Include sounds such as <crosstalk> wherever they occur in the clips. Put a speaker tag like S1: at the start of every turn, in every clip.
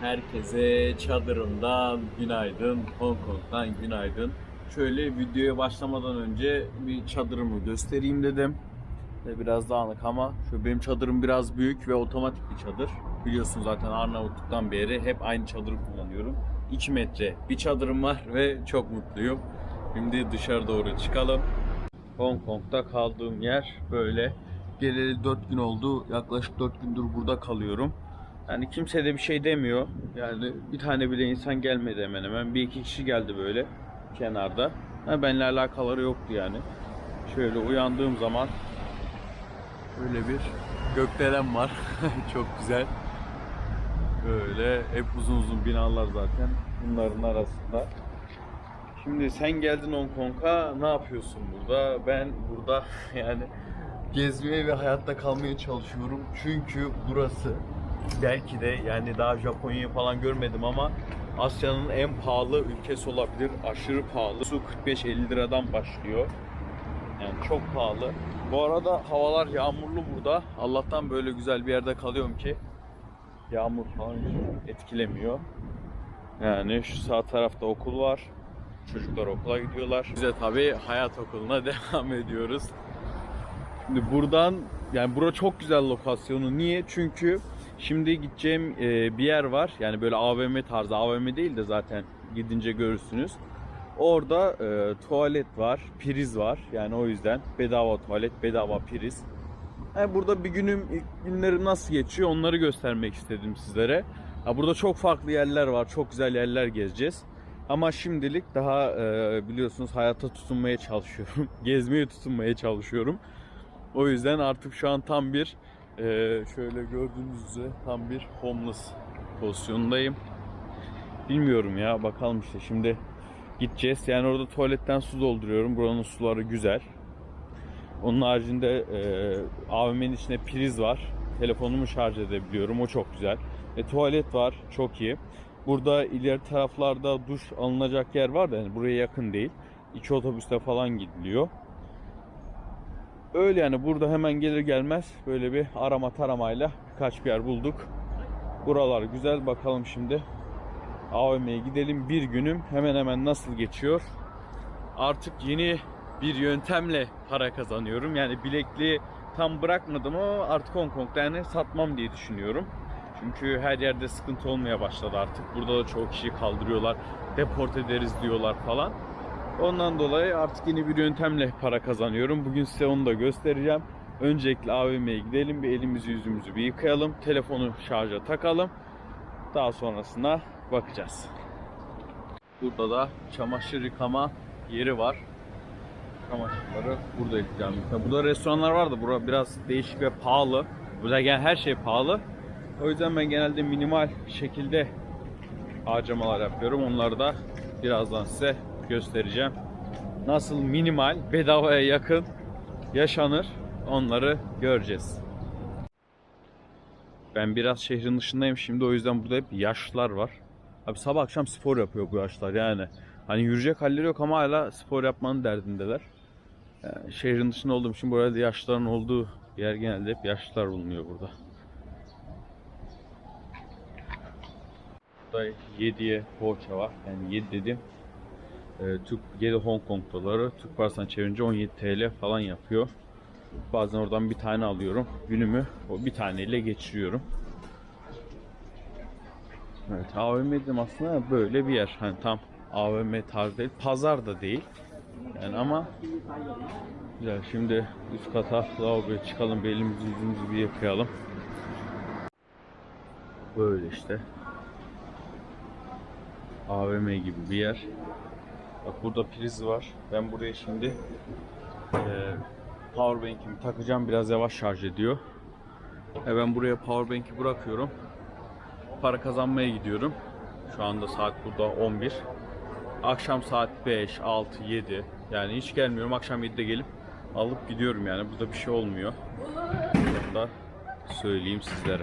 S1: Herkese çadırımdan günaydın, Hong Kong'dan günaydın. Şöyle videoya başlamadan önce bir çadırımı göstereyim dedim. Biraz dağınık ama şu benim çadırım biraz büyük ve otomatik bir çadır. Biliyorsun zaten Arnavutluk'tan beri hep aynı çadırı kullanıyorum. 2 metre bir çadırım var ve çok mutluyum. Şimdi dışarı doğru çıkalım. Hong Kong'da kaldığım yer böyle. Geleli 4 gün oldu. Yaklaşık 4 gündür burada kalıyorum. Yani kimse de bir şey demiyor. Yani bir tane bile insan gelmedi hemen hemen. Bir iki kişi geldi böyle kenarda. Ha, benimle alakaları yoktu yani. Şöyle uyandığım zaman böyle bir gökdelen var. <laughs> Çok güzel. Böyle hep uzun uzun binalar zaten bunların arasında. Şimdi sen geldin Hong Kong'a ne yapıyorsun burada? Ben burada <laughs> yani gezmeye ve hayatta kalmaya çalışıyorum. Çünkü burası belki de yani daha Japonya'yı falan görmedim ama Asya'nın en pahalı ülkesi olabilir. Aşırı pahalı. Su 45-50 liradan başlıyor. Yani çok pahalı. Bu arada havalar yağmurlu burada. Allah'tan böyle güzel bir yerde kalıyorum ki yağmur falan etkilemiyor. Yani şu sağ tarafta okul var. Çocuklar okula gidiyorlar. Biz de tabii hayat okuluna <laughs> devam ediyoruz. Şimdi buradan yani bura çok güzel lokasyonu. Niye? Çünkü şimdi gideceğim e, bir yer var. Yani böyle AVM tarzı. AVM değil de zaten gidince görürsünüz. Orada e, tuvalet var, priz var. Yani o yüzden bedava tuvalet, bedava priz. Yani burada bir günüm, ilk günlerim nasıl geçiyor onları göstermek istedim sizlere. Ha, burada çok farklı yerler var, çok güzel yerler gezeceğiz. Ama şimdilik daha e, biliyorsunuz hayata tutunmaya çalışıyorum. <laughs> Gezmeye tutunmaya çalışıyorum. O yüzden artık şu an tam bir e, şöyle gördüğünüz üzere tam bir homeless pozisyondayım. Bilmiyorum ya bakalım işte şimdi gideceğiz. Yani orada tuvaletten su dolduruyorum. Buranın suları güzel. Onun haricinde e, AVM'nin içinde priz var. Telefonumu şarj edebiliyorum. O çok güzel. E, tuvalet var. Çok iyi. Burada ileri taraflarda duş alınacak yer var da yani buraya yakın değil. İki otobüste falan gidiliyor. Öyle yani burada hemen gelir gelmez böyle bir arama taramayla birkaç bir yer bulduk. Buralar güzel bakalım şimdi. AVM'ye gidelim bir günüm hemen hemen nasıl geçiyor. Artık yeni bir yöntemle para kazanıyorum. Yani bilekliği tam bırakmadım ama artık Hong Kong'da yani satmam diye düşünüyorum. Çünkü her yerde sıkıntı olmaya başladı artık. Burada da çoğu kişi kaldırıyorlar. Deport ederiz diyorlar falan. Ondan dolayı artık yeni bir yöntemle para kazanıyorum. Bugün size onu da göstereceğim. Öncelikle AVM'ye gidelim. Bir elimizi yüzümüzü bir yıkayalım. Telefonu şarja takalım. Daha sonrasında bakacağız. Burada da çamaşır yıkama yeri var. Çamaşırları burada yıkayacağım. Burada restoranlar var da bura biraz değişik ve pahalı. Burada gel her şey pahalı. O yüzden ben genelde minimal şekilde harcamalar yapıyorum. Onları da birazdan size göstereceğim. Nasıl minimal, bedavaya yakın yaşanır onları göreceğiz. Ben biraz şehrin dışındayım şimdi o yüzden burada hep yaşlılar var. Abi sabah akşam spor yapıyor bu yaşlar yani. Hani yürüyecek halleri yok ama hala spor yapmanın derdindeler. Yani şehrin dışında olduğum için burada yaşlıların olduğu yer genelde hep yaşlılar bulunuyor burada. Burada 7'ye poğaça var. Yani 7 dedim. Ee, Türk 7 Hong Kong doları. Türk parasına çevirince 17 TL falan yapıyor. Bazen oradan bir tane alıyorum. Günümü o bir taneyle geçiriyorum. Evet AVM dedim aslında böyle bir yer. Hani tam AVM tarzı değil. Pazar da değil. Yani ama güzel. Şimdi üst kata lavaboya çıkalım. Bir elimizi yüzümüzü bir yıkayalım. Böyle işte. AVM gibi bir yer. Bak burada priz var. Ben buraya şimdi e, powerbank'imi takacağım. Biraz yavaş şarj ediyor. E ben buraya powerbank'i bırakıyorum. Para kazanmaya gidiyorum. Şu anda saat burada 11. Akşam saat 5, 6, 7. Yani hiç gelmiyorum. Akşam 7'de gelip alıp gidiyorum yani. Burada bir şey olmuyor. Da söyleyeyim sizlere.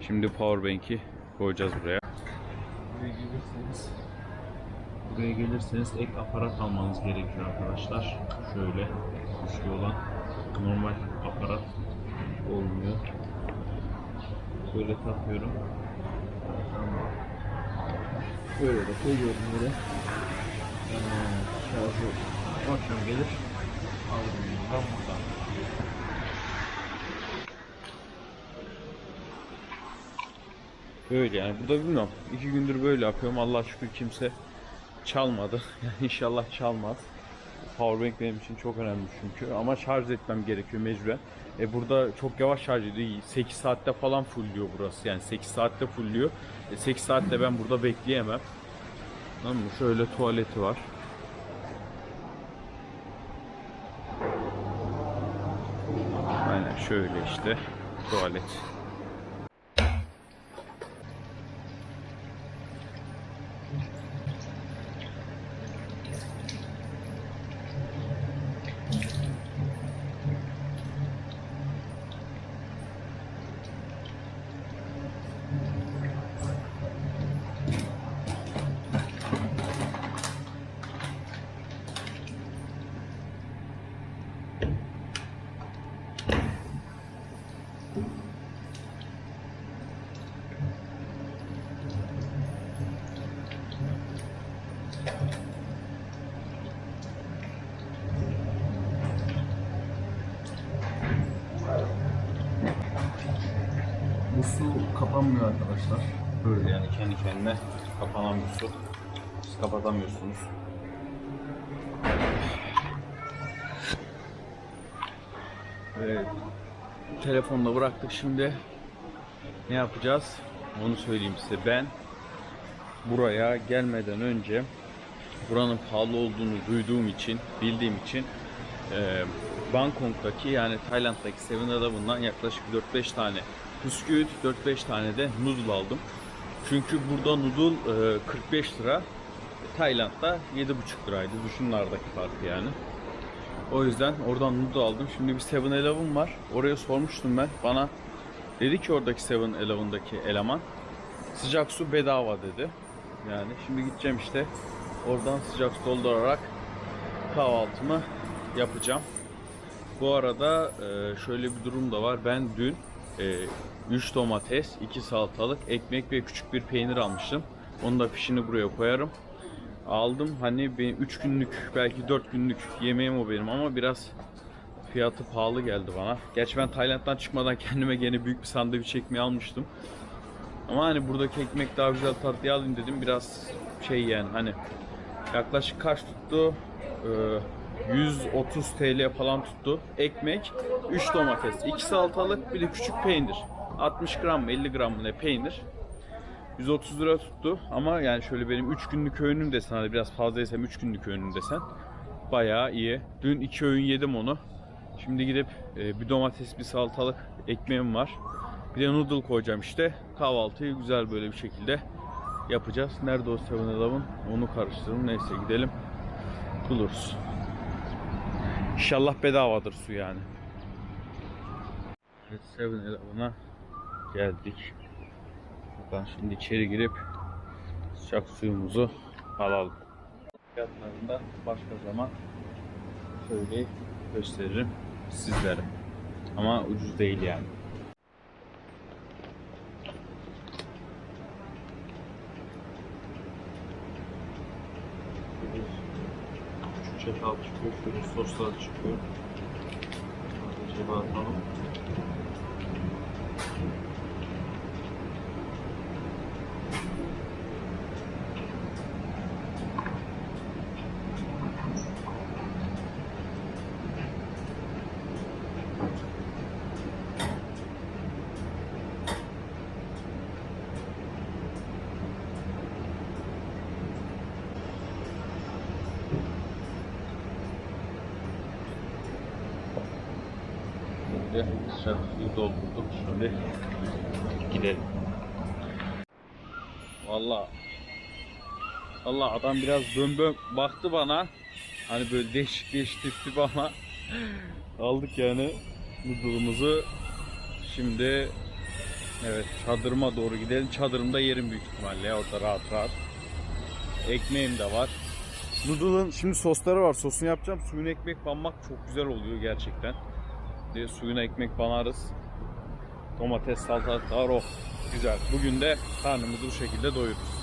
S1: Şimdi powerbank'i koyacağız buraya. Buraya gelirseniz Buraya gelirseniz ek aparat almanız gerekiyor arkadaşlar. Şöyle güçlü olan normal aparat olmuyor. Böyle takıyorum. Böyle de koyuyorum böyle. Ee, şarjı akşam gelir. Alırım ben buradan. Böyle yani burada bilmiyorum. İki gündür böyle yapıyorum. Allah şükür kimse çalmadı. Yani <laughs> inşallah çalmaz. Powerbank benim için çok önemli çünkü. Ama şarj etmem gerekiyor mecburen. E burada çok yavaş şarj ediyor. 8 saatte falan fullüyor burası. Yani 8 saatte fullüyor. E 8 saatte ben burada bekleyemem. Tamam mı? Şöyle tuvaleti var. Aynen şöyle işte tuvalet. Bu su kapanmıyor arkadaşlar. Böyle yani kendi kendine su. Siz kapatamıyorsunuz. Evet. Telefonla bıraktık şimdi. Ne yapacağız? Onu söyleyeyim size. Ben buraya gelmeden önce buranın pahalı olduğunu duyduğum için, bildiğim için e, Bangkok'taki yani Tayland'daki 7-Eleven'dan yaklaşık 4-5 tane bisküvit, 4-5 tane de noodle aldım. Çünkü burada noodle e, 45 lira, Tayland'da 7,5 liraydı. Düşünün aradaki farkı yani. O yüzden oradan noodle aldım. Şimdi bir 7-Eleven var. Oraya sormuştum ben. Bana dedi ki oradaki 7-Eleven'daki eleman sıcak su bedava dedi. Yani şimdi gideceğim işte oradan sıcak su doldurarak kahvaltımı yapacağım. Bu arada e, şöyle bir durum da var. Ben dün 3 domates, 2 salatalık, ekmek ve küçük bir peynir almıştım. Onun da fişini buraya koyarım. Aldım hani 3 günlük belki 4 günlük yemeğim o benim ama biraz fiyatı pahalı geldi bana. Gerçi ben Tayland'dan çıkmadan kendime gene büyük bir sandviç ekmeği almıştım. Ama hani buradaki ekmek daha güzel tatlıya alayım dedim. Biraz şey yani hani yaklaşık kaç tuttu? Ee, 130 TL falan tuttu. Ekmek, 3 domates, 2 salatalık, bir de küçük peynir. 60 gram mı 50 gram mı ne peynir. 130 lira tuttu ama yani şöyle benim 3 günlük öğünüm desen hadi biraz fazla yesem 3 günlük öğünüm desen bayağı iyi. Dün 2 öğün yedim onu. Şimdi gidip e, bir domates bir salatalık ekmeğim var. Bir de noodle koyacağım işte. Kahvaltıyı güzel böyle bir şekilde yapacağız. Nerede o 7-Eleven? Onu karıştıralım. Neyse gidelim. Buluruz. İnşallah bedavadır su yani. Evet 7-Eleven'a geldik. Buradan şimdi içeri girip sıcak suyumuzu alalım. Fiyatlarını da başka zaman söyleyip gösteririm sizlere. Ama ucuz değil yani. Çatal çıkıyor, şöyle soslar çıkıyor. Acaba atalım. Sıcak suyu doldurduk. Şimdi gidelim. Valla Valla adam biraz bömböm baktı bana. Hani böyle değişik değişik tipti bana. <laughs> Aldık yani noodle'ımızı. Şimdi evet çadırıma doğru gidelim. Çadırımda yerim büyük ihtimalle orada rahat rahat. Ekmeğim de var. Noodle'ın şimdi sosları var. Sosunu yapacağım. Suyunu ekmek banmak çok güzel oluyor gerçekten. De suyuna ekmek banarız. Domates, salatalık var oh. Güzel. Bugün de karnımızı bu şekilde doyururuz.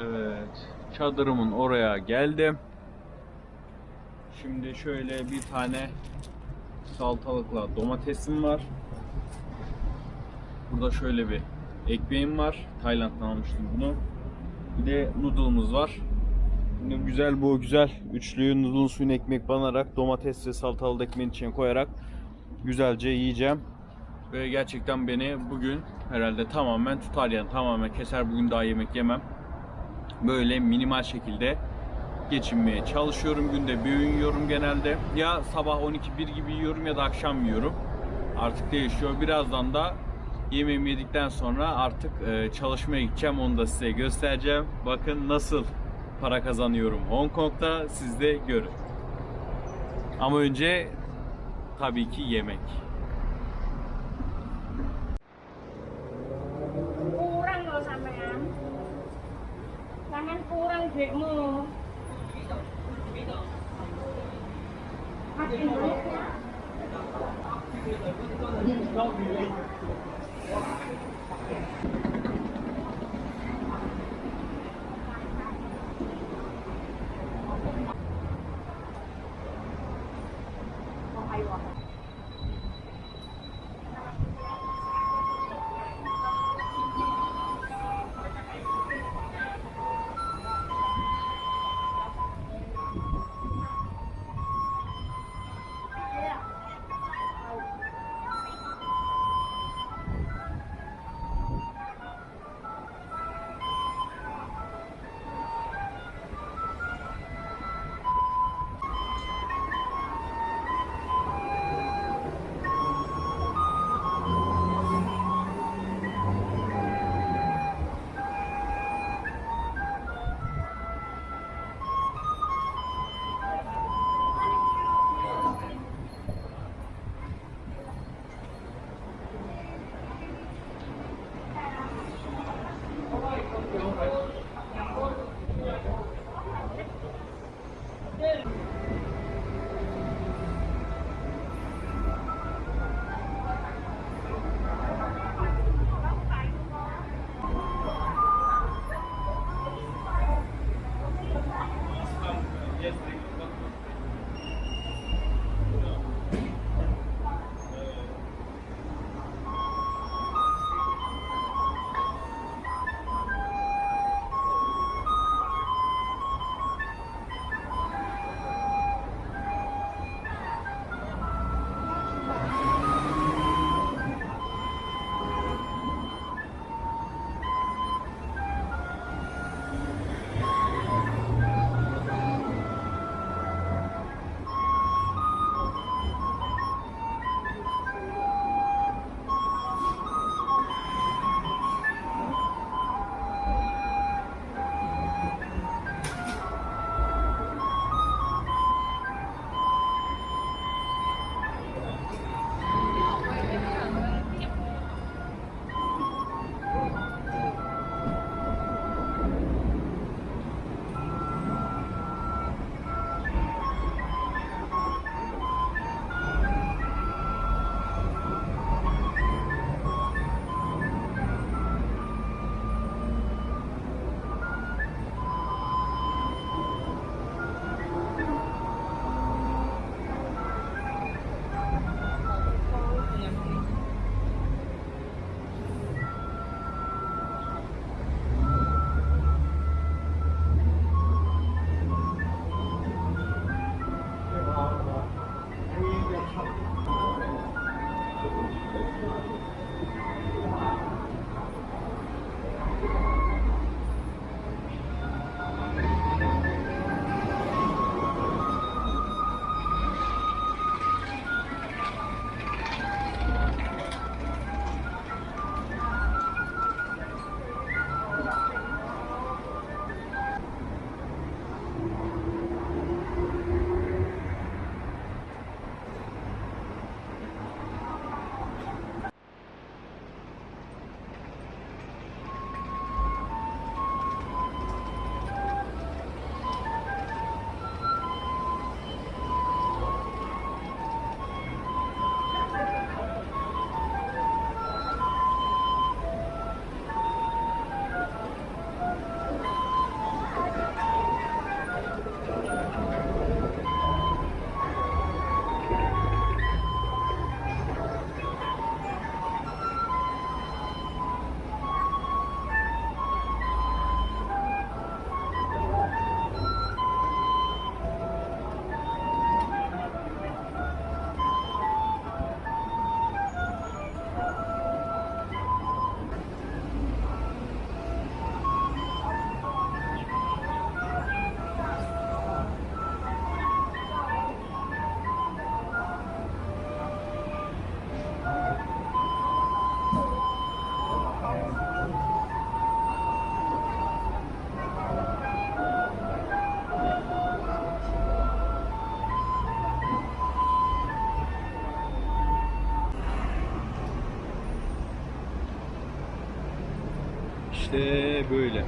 S1: Evet. Çadırımın oraya geldim. Şimdi şöyle bir tane salatalıkla domatesim var. Burada şöyle bir ekmeğim var. Tayland'dan almıştım bunu. Bir de noodle'ımız var. Şimdi güzel bu güzel üçlüyü noodle suyun ekmek banarak domates ve salatalık ekmeğin içine koyarak güzelce yiyeceğim. Ve gerçekten beni bugün herhalde tamamen tutar yani tamamen keser bugün daha yemek yemem. Böyle minimal şekilde geçinmeye çalışıyorum. Günde bir öğün yiyorum genelde. Ya sabah 12-1 gibi yiyorum ya da akşam yiyorum. Artık değişiyor. Birazdan da yemeğimi yedikten sonra artık e, çalışmaya gideceğim. Onu da size göstereceğim. Bakın nasıl para kazanıyorum Hong Kong'da. Siz de görün. Ama önce tabii ki yemek.
S2: kurang loh sampean sampean kurang duitmu Gracias.
S1: İşte böyle.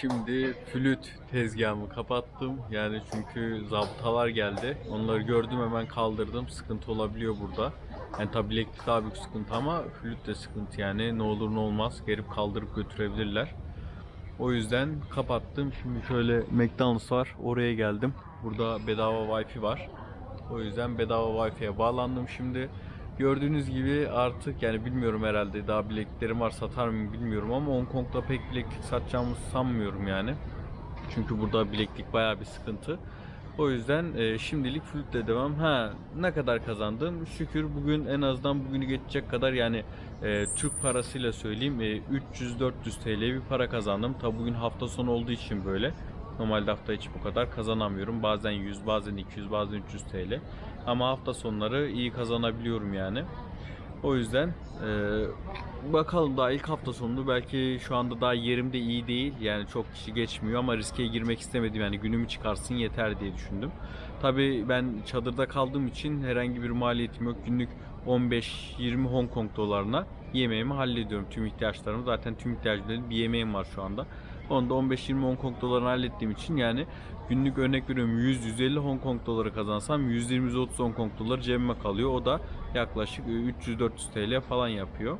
S1: Şimdi flüt tezgahımı kapattım. Yani çünkü zabıtalar geldi. Onları gördüm hemen kaldırdım. Sıkıntı olabiliyor burada. Yani tabi bileklik daha büyük sıkıntı ama flüt de sıkıntı yani. Ne olur ne olmaz gelip kaldırıp götürebilirler. O yüzden kapattım. Şimdi şöyle McDonald's var. Oraya geldim. Burada bedava wifi var. O yüzden bedava wifi'ye bağlandım şimdi. Gördüğünüz gibi artık yani bilmiyorum herhalde daha bilekliklerim var satar mıyım bilmiyorum ama Hong Kong'da pek bileklik satacağımı sanmıyorum yani. Çünkü burada bileklik bayağı bir sıkıntı. O yüzden e, şimdilik flütle devam. Ha ne kadar kazandım? Şükür bugün en azından bugünü geçecek kadar yani e, Türk parasıyla söyleyeyim e, 300-400 TL bir para kazandım. Tabi bugün hafta sonu olduğu için böyle. Normalde hafta içi bu kadar kazanamıyorum. Bazen 100, bazen 200, bazen 300 TL. Ama hafta sonları iyi kazanabiliyorum yani. O yüzden e, bakalım daha ilk hafta sonunda belki şu anda daha yerimde iyi değil. Yani çok kişi geçmiyor ama riske girmek istemedim. Yani günümü çıkarsın yeter diye düşündüm. Tabi ben çadırda kaldığım için herhangi bir maliyetim yok. Günlük 15-20 Hong Kong dolarına yemeğimi hallediyorum. Tüm ihtiyaçlarımı zaten tüm ihtiyaçlarım bir yemeğim var şu anda. Onu da 15-20 Hong Kong dolarını hallettiğim için yani günlük örnek veriyorum 100-150 Hong Kong doları kazansam 120-130 Hong Kong doları cebime kalıyor. O da yaklaşık 300-400 TL falan yapıyor.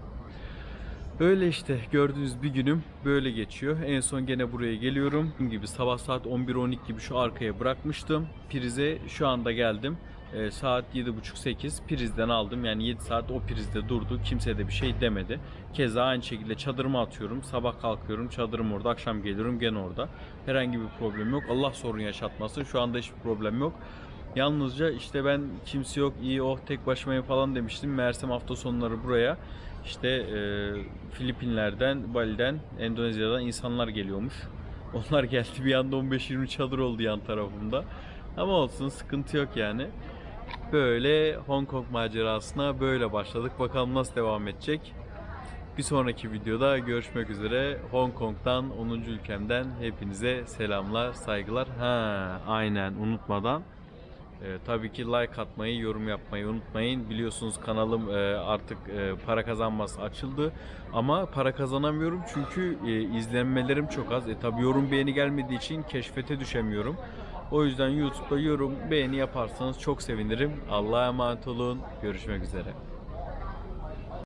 S1: Öyle işte gördüğünüz bir günüm böyle geçiyor. En son gene buraya geliyorum. Gibi sabah saat 11-12 gibi şu arkaya bırakmıştım. Prize şu anda geldim. Ee, saat 7.30-8 prizden aldım. Yani 7 saat o prizde durdu. Kimse de bir şey demedi. Keza aynı şekilde çadırıma atıyorum. Sabah kalkıyorum çadırım orada. Akşam geliyorum gene orada. Herhangi bir problem yok. Allah sorun yaşatmasın. Şu anda hiçbir problem yok. Yalnızca işte ben kimse yok iyi oh tek başımayım falan demiştim. Meğersem hafta sonları buraya işte e, Filipinler'den, Bali'den, Endonezya'dan insanlar geliyormuş. <laughs> Onlar geldi bir anda 15-20 çadır oldu yan tarafımda. Ama olsun sıkıntı yok yani. Böyle Hong Kong macerasına böyle başladık. Bakalım nasıl devam edecek. Bir sonraki videoda görüşmek üzere. Hong Kong'dan 10. ülkemden hepinize selamlar, saygılar. Ha, aynen unutmadan ee, tabii ki like atmayı, yorum yapmayı unutmayın. Biliyorsunuz kanalım e, artık e, para kazanması açıldı. Ama para kazanamıyorum çünkü e, izlenmelerim çok az. E tabii yorum beğeni gelmediği için keşfete düşemiyorum. O yüzden YouTube'da yorum, beğeni yaparsanız çok sevinirim. Allah'a emanet olun. Görüşmek üzere.